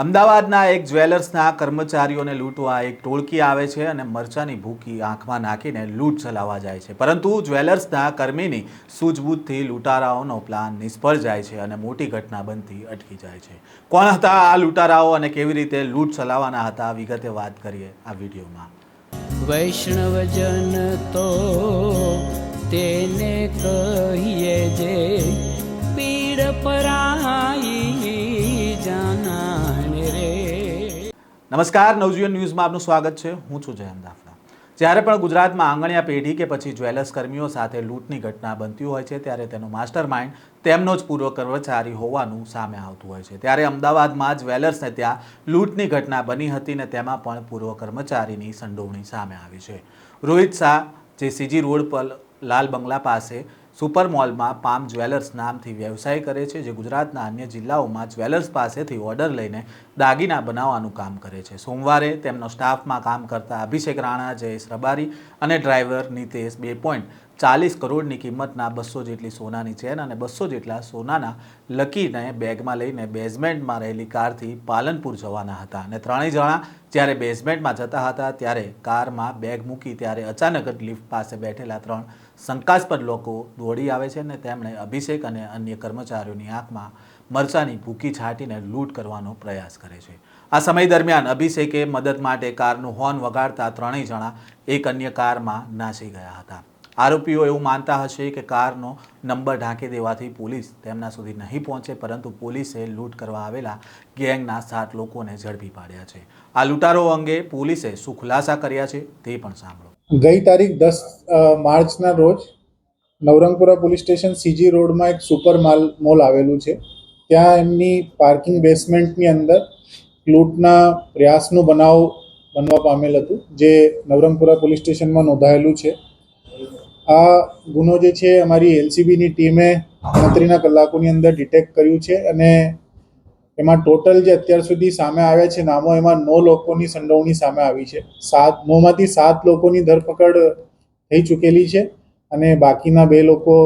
અમદાવાદના એક જ્વેલર્સના કર્મચારીઓને લૂંટવા એક ટોળકી આવે છે અને મરચાની ભૂકી આંખમાં નાખીને લૂંટ ચલાવવા જાય છે. પરંતુ જ્વેલર્સના કર્મીની સૂઝબૂઝથી લૂંટારાઓનો પ્લાન નિષ્ફળ જાય છે અને મોટી ઘટના બનતી અટકી જાય છે. કોણ હતા આ લૂંટારાઓ અને કેવી રીતે લૂંટ ચલાવવાના હતા? વિગતે વાત કરીએ આ વિડીયોમાં. વૈષ્ણવજન તો તેને કહીએ જે પીડ પરાઈ નમસ્કાર, નવજીવન ન્યૂઝમાં આપનું સ્વાગત છે. હું છું જયંત દાફડા. જ્યારે પણ ગુજરાતમાં આંગણિયા પેઢી કે પછી જ્વેલર્સ કર્મીઓ સાથે લૂંટની ઘટના બનતી હોય છે, ત્યારે તેનો માસ્ટર માઇન્ડ તેમનો જ પૂર્વ કર્મચારી હોવાનું સામે આવતું હોય છે. ત્યારે અમદાવાદમાં જ્વેલર્સને ત્યાં લૂંટની ઘટના બની હતી ને તેમાં પણ પૂર્વ કર્મચારીની સંડોવણી સામે આવી છે. રોહિત શાહ, જે સીજી રોડ પર લાલ બંગલા પાસે સુપર મોલમાં પામ જ્વેલર્સ નામથી વ્યવસાય કરે છે, જે ગુજરાતના અન્ય જિલ્લાઓમાં જ્વેલર્સ પાસેથી ઓર્ડર લઈને દાગીના બનાવવાનું કામ કરે છે. સોમવારે તેમનો સ્ટાફમાં કામ કરતા અભિષેક રાણા, જયેશ રબારી અને ડ્રાઈવર નિતેશ બે પોઈન્ટ ચાલીસ કરોડની કિંમતના બસો જેટલી સોનાની ચેન અને બસો જેટલા સોનાના લકીને બેગમાં લઈને બેઝમેન્ટમાં રહેલી કારથી પાલનપુર જવાના હતા. અને ત્રણેય જણા જ્યારે બેઝમેન્ટમાં જતા હતા ત્યારે કારમાં બેગ મૂકી ત્યારે અચાનક જ લિફ્ટ પાસે બેઠેલા ત્રણ શંકાસ્પદ લોકો દોડી આવે છે અને તેમણે અભિષેક અને અન્ય કર્મચારીઓની આંખમાં મરચાની ભૂકી છાંટીને લૂંટ કરવાનો પ્રયાસ કરે છે. આ સમય દરમિયાન અભિષેકે મદદ માટે કારનું હોર્ન વગાડતા ત્રણેય જણા એક અન્ય કારમાં નાસી ગયા હતા. આરોપીઓ એવું માનતા હશે કે કારનો નંબર ઢાંકી દેવાથી પોલીસ તેમના સુધી નહીં પહોંચે, પરંતુ પોલીસે લૂંટ કરવા આવેલા ગેંગના સાત લોકોને ઝડપી પાડ્યા છે. આ લૂંટારો અંગે પોલીસે શું ખુલાસા કર્યા છે તે પણ સાંભળો. ગઈ તારીખ દસ માર્ચના રોજ નવરંગપુરા પોલીસ સ્ટેશન સીજી રોડમાં એક સુપર માલ, મોલ આવેલું છે. ત્યાં એમની પાર્કિંગ બેસમેન્ટની અંદર લૂંટના પ્રયાસનો બનાવ બનવા પામેલ હતું, જે નવરંગપુરા પોલીસ સ્ટેશનમાં નોંધાયેલું છે. આ ગુનો જે છે, અમારી એલસીબીની ટીમે ગણતરીના કલાકોની અંદર ડિટેક્ટ કર્યું છે અને એમાં ટોટલ જે અત્યાર સુધી સામે આવ્યા છે, નામો એમાં નવ લોકોની સંડોવણી સામે આવી છે. સાત, નવમાંથી સાત લોકોની ધરપકડ થઈ ચૂકેલી છે અને બાકીના બે લોકો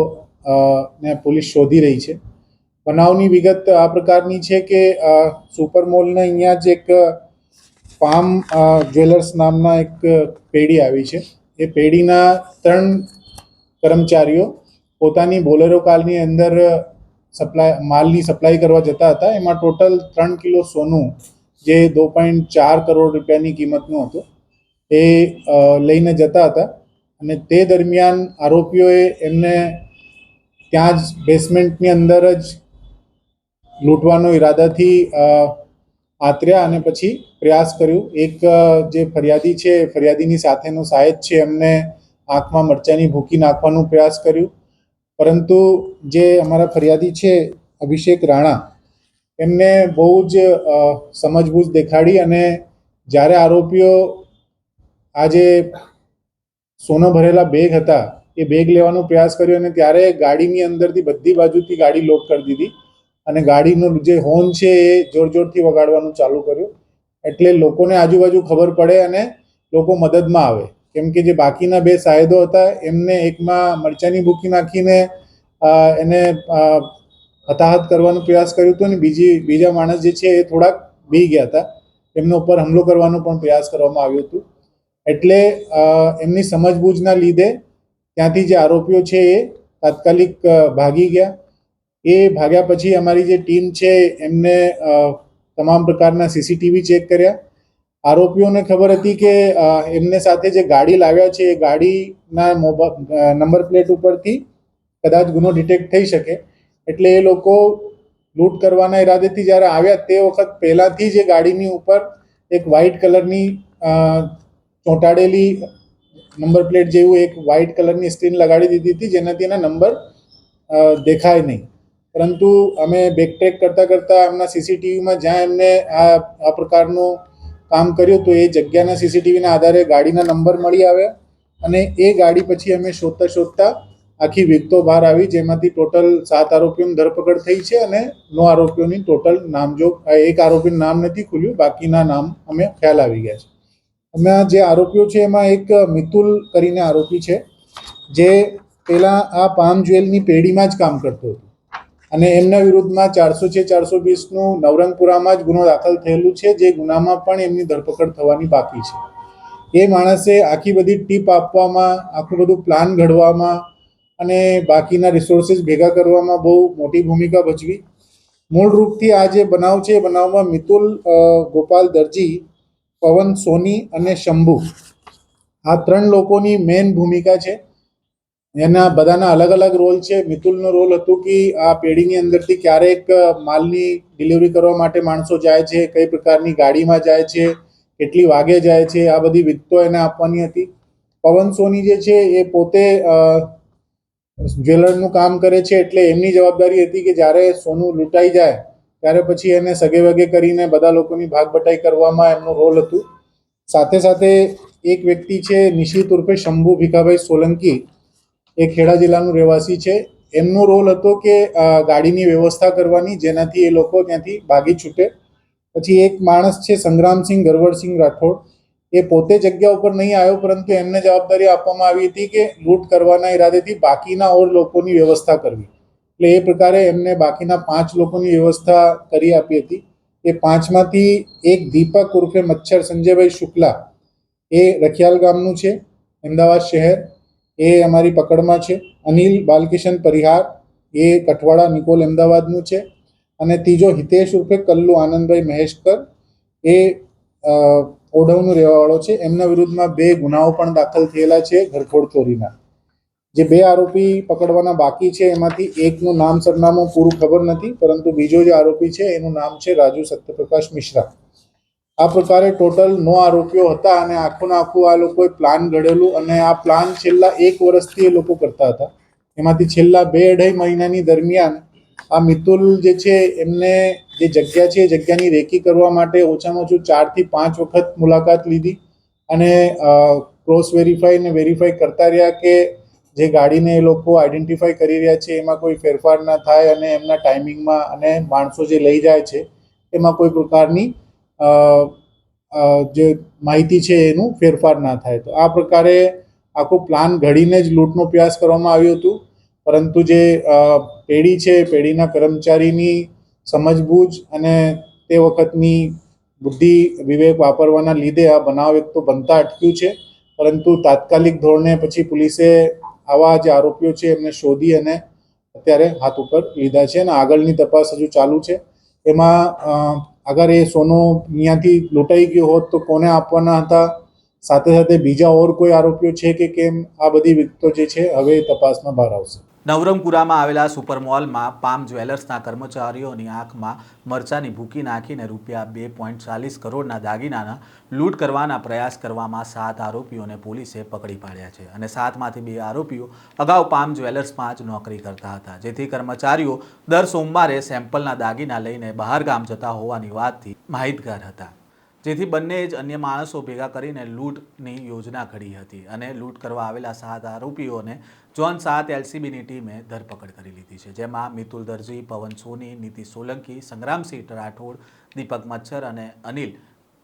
ને પોલીસ શોધી રહી છે. બનાવની વિગત આ પ્રકારની છે કે સુપર મોલના અહીંયા જ એક પામ જ્વેલર્સ નામના એક પેઢી આવી છે. એ પેઢીના ત્રણ કર્મચારીઓ પોતાની બોલેરો કારની અંદર સપ્લાય, માલની સપ્લાય કરવા જતા હતા. એમાં ટોટલ ત્રણ કિલો સોનું, જે દો પોઈન્ટ ચાર કરોડ રૂપિયાની કિંમતનું હતું, એ લઈને જતા હતા. અને તે દરમિયાન આરોપીઓએ એમને ત્યાં જ બેસમેન્ટની અંદર જ લૂંટવાનો ઈરાદાથી આતર્યા અને પછી પ્રયાસ કર્યો. એક જે ફરિયાદી છે ફરિયાદીની સાથેનો સાહેબ છે. એમને આંખમાં મરચાની ભૂકી નાખવાનો પ્રયાસ કર્યો. પરંતુ જે અમારા ફરિયાદી છે, અભિષેક રાણા, એમને બહુ જ સમજબૂજ દેખાડી અને જ્યારે આરોપીઓ આ જે સોનો ભરેલા બેગ હતા, એ બેગ લેવાનો પ્રયાસ કર્યો અને ત્યારે ગાડીની અંદરથી બધી બાજુથી ગાડી લોક કરી દીધી અને ગાડીનો જે હોર્ન છે, એ જોર જોરથી વગાડવાનું ચાલુ કર્યું. એટલે લોકોને આજુબાજુ ખબર પડે અને લોકો મદદમાં આવે. કેમ કે જે બાકીના બે સાહેદો હતા, એમને એકમાં મરચાની ભૂકી નાખીને એને હતાહત કરવાનો પ્રયાસ કર્યો હતો અને બીજી, બીજા માણસ જે છે એ થોડાક બી ગયા હતા. એમના ઉપર હુમલો કરવાનો પણ પ્રયાસ કરવામાં આવ્યો હતો. એટલે એમની સમજબૂજના લીધે ત્યાંથી જે આરોપીઓ છે એ તાત્કાલિક ભાગી ગયા. એ ભાગ્યા પછી અમારી જે ટીમ છે એમને તમામ પ્રકારના સીસીટીવી ચેક કર્યા. આરોપીઓને ખબર હતી કે એમને સાથે જે ગાડી લાવ્યા છે, એ ગાડીના નંબર પ્લેટ ઉપરથી કદાચ ગુનો ડિટેક્ટ થઈ શકે. એટલે એ લોકો લૂંટ કરવાના ઈરાદેથી જ્યારે આવ્યા, તે વખત પહેલાંથી જ ગાડીની ઉપર એક વ્હાઇટ કલરની ચોંટાડેલી નંબર પ્લેટ જેવું એક વ્હાઇટ કલરની સ્ક્રીન લગાડી દીધી હતી, જેનાથી એના નંબર દેખાય નહીં. પરંતુ અમે બેકટ્રેક કરતાં કરતાં એમના સીસીટીવીમાં જ્યાં એમને આ આ પ્રકારનું કામ કર્યું તો એ જગ્યાના સીસીટીવીના આધારે ગાડીના નંબર મળી આવ્યા અને એ ગાડી પછી અમે શોધતા શોધતા આખી વિગતો બહાર આવી, જેમાંથી ટોટલ સાત આરોપીઓની ધરપકડ થઈ છે અને નો આરોપીઓની ટોટલ નામજોગ એક આરોપીનું નામ નથી ખુલ્યું, બાકીના નામ અમે ખ્યાલ આવી ગયા છે. અમે જે આરોપીઓ છે એમાં એક મિતુલ કરીને આરોપી છે, જે પહેલાં આ પામ જ્વેલની પેઢીમાં જ કામ કરતો હતો. અને એમના વિરુદ્ધમાં ચારસો છે, ચારસો વીસનું નવરંગપુરામાં જ ગુનો દાખલ થયેલું છે, જે ગુનામાં પણ એમની ધરપકડ થવાની બાકી છે. એ માણસે આખી બધી ટીપ આપવામાં, આખું બધું પ્લાન ઘડવામાં અને બાકીના રિસોર્સિસ ભેગા કરવામાં બહુ મોટી ભૂમિકા ભજવી. મૂળ રૂપથી આ જે બનાવ છે, એ બનાવમાં મિતુલ ગોપાલ દરજી, પવન સોની અને શંભુ. આ ત્રણ લોકોની મેઇન ભૂમિકા છે. એના બધાના અલગ અલગ રોલ છે. મિતુલનો રોલ હતો કે આ પેઢીની અંદરથી ક્યારેક માલની ડિલિવરી કરવા માટે માણસો જાય છે, કઈ પ્રકારની ગાડીમાં જાય છે, કેટલી વાગે જાય છે, આ બધી વિગતો એને આપવાની હતી. પવન સોની જે છે એ પોતે જ્વેલરનું કામ કરે છે એટલે એમની જવાબદારી હતી કે જ્યારે સોનું લૂંટાઈ જાય, ત્યારે પછી એને સગે વગે કરીને બધા લોકોની ભાગ બટાઈ કરવામાં એમનો રોલ હતું. સાથે સાથે એક વ્યક્તિ છે નિશિત ઉર્ફે શંભુ ભીખાભાઈ સોલંકી. એ ખેડા જિલ્લાનું રહેવાસી છે. એમનો રોલ હતો કે ગાડીની વ્યવસ્થા કરવાની, જેનાથી એ લોકો ત્યાંથી ભાગી છૂટે. પછી એક માણસ છે, સંગ્રામસિંહ ગરવરસિંહ રાઠોડ. એ પોતે જગ્યા ઉપર નહીં આવ્યો, પરંતુ એમને જવાબદારી આપવામાં આવી હતી કે, લૂંટ કરવાના ઈરાદેથી બાકીના ઓર લોકોની વ્યવસ્થા કરવી. એટલે એ પ્રકારે એમને બાકીના પાંચ લોકોની વ્યવસ્થા કરી આપી હતી. એ પાંચમાંથી એક દીપક ઉર્ફે મચ્છર સંજયભાઈ શુક્લા, એ રખિયાલ ગામનું છે, અમદાવાદ શહેર. એ અમારી પકડમાં છે. અનિલ બાલકિશન પરિહાર, એ કઠવાડા નિકોલ અમદાવાદનું છે. અને ત્રીજો હિતેશ ઉર્ફે કલ્લુ આનંદભાઈ મહેશકર, એ ઓઢવનું રહેવાવાળો છે. એમના વિરુદ્ધમાં બે ગુનાઓ પણ દાખલ થયેલા છે ઘરફોડ ચોરીના. જે બે આરોપી પકડવાના બાકી છે એમાંથી એકનું નામ સરનામું પૂરું ખબર નથી, પરંતુ બીજો જે આરોપી છે એનું નામ છે રાજુ સત્યપ્રકાશ મિશ્રા. આ પ્રકારે ટોટલ નો આરોપીઓ હતા અને આખું આખું આ લોકોએ પ્લાન ઘડેલું અને આ પ્લાન છેલ્લા એક વર્ષથી એ લોકો કરતા હતા. એમાંથી છેલ્લા બે અઢાઈ મહિનાની દરમિયાન આ મિતુલ જે છે એમને જે જગ્યા છે એ જગ્યાની રેકી કરવા માટે ઓછામાં ઓછું ચારથી પાંચ વખત મુલાકાત લીધી અને ક્રોસ વેરીફાઈ ને વેરીફાઈ કરતા રહ્યા કે જે ગાડીને એ લોકો આઈડેન્ટિફાઈ કરી રહ્યા છે, એમાં કોઈ ફેરફાર ના થાય અને એમના ટાઈમિંગમાં અને માણસો જે લઈ જાય છે, એમાં કોઈ પ્રકારની જે માહિતી છે એનું ફેરફાર ના થાય. તો આ પ્રકારે આખો પ્લાન ઘડીને જ લૂંટનો પ્રયાસ કરવામાં આવ્યું હતું. પરંતુ જે પેઢી છે, પેઢીના કર્મચારીની સમજબૂજ અને તે વખતની બુદ્ધિ, વિવેક વાપરવાના લીધે આ બનાવ એક તો બનતા અટક્યું છે. પરંતુ તાત્કાલિક ધોરણે પછી પોલીસે આવા જે આરોપીઓ છે એમને શોધી અને અત્યારે હાથ ઉપર લીધા છે અને આગળની તપાસ હજુ ચાલુ છે. એમાં અગર એ સોનો અહીંયાથી લૂંટાઈ ગયો હોત તો કોને આપવાના હતા? સાથે સાથે બીજા ઓર કોઈ આરોપીઓ છે કે કેમ? આ બધી વિગતો જે છે, હવે તપાસમાં બહાર આવશે. નવરંગપુરામાં આવેલા સુપર મોલમાં પામ જ્વેલર્સના કર્મચારીઓની આંખમાં મરચાની ભૂકી નાખીને રૂપિયા બે પોઈન્ટ ચાલીસ કરોડના દાગીનાના લૂંટ કરવાના પ્રયાસ કરવામાં સાત આરોપીઓને પોલીસે પકડી પાડ્યા છે અને સાતમાંથી બે આરોપીઓ અગાઉ પામ જ્વેલર્સમાં જ નોકરી કરતા હતા. જેથી કર્મચારીઓ દર સોમવારે સેમ્પલના દાગીના લઈને બહારગામ જતા હોવાની વાતથી માહિતગાર હતા. જેથી બંને જ અન્ય માણસો ભેગા કરીને લૂંટની યોજના ઘડી હતી અને લૂંટ કરવા આવેલા સાત આરોપીઓને જોન સાત એલસીબીની ટીમે ધરપકડ કરી લીધી છે, જેમાં મિતુલ દરજી, પવન સોની નીતિ સોલંકી, સંગ્રામસિંહ રાઠોડ, દીપક મચ્છર અને અનિલ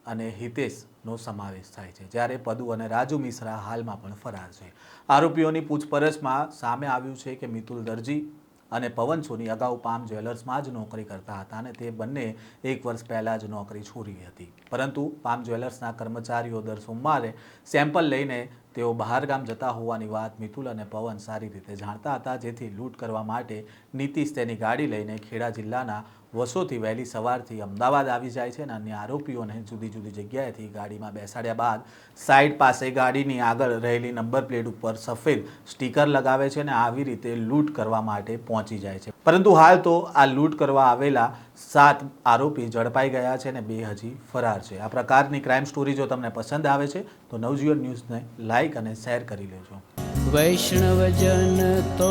અને હિતેશનો સમાવેશ થાય છે, જ્યારે પદુ અને રાજુ મિશ્રા હાલમાં પણ ફરાર છે. આરોપીઓની પૂછપરછમાં સામે આવ્યું છે કે મિતુલ દરજી અને પવન સોની અગાઉ પામ જ્વેલર્સમાં જ નોકરી કરતા હતા અને તે બંને એક વર્ષ પહેલાં જ નોકરી છોડી હતી. પરંતુ પામ જ્વેલર્સના કર્મચારીઓ દર સોમવારે સેમ્પલ લઈને તેઓ બહારગામ જતા હોવાની વાત મિતુલ અને પવન સારી રીતે જાણતા હતા, જેથી લૂંટ કરવા માટે નીતિશ તેની ગાડી લઈને ખેડા જિલ્લાના વસોથી વહેલી સવારથી અમદાવાદ આવી જાય છે અને અન્ય આરોપીઓને જુદી જુદી જગ્યાએથી ગાડીમાં બેસાડ્યા બાદ સાઈડ પાસે ગાડીની આગળ રહેલી નંબર પ્લેટ ઉપર સફેદ સ્ટીકર લગાવે છે અને આવી રીતે લૂંટ કરવા માટે પહોંચી જાય છે. પરંતુ હાલ તો આ લૂંટ કરવા આવેલા સાત આરોપી ઝડપાઈ ગયા છે અને બે હજી ફરાર છે. આ પ્રકારની ક્રાઇમ સ્ટોરી જો તમને પસંદ આવે છે, તો નવજીવન ન્યૂઝને લાઇક અને શેર કરી લેજો. વૈષ્ણવજન તો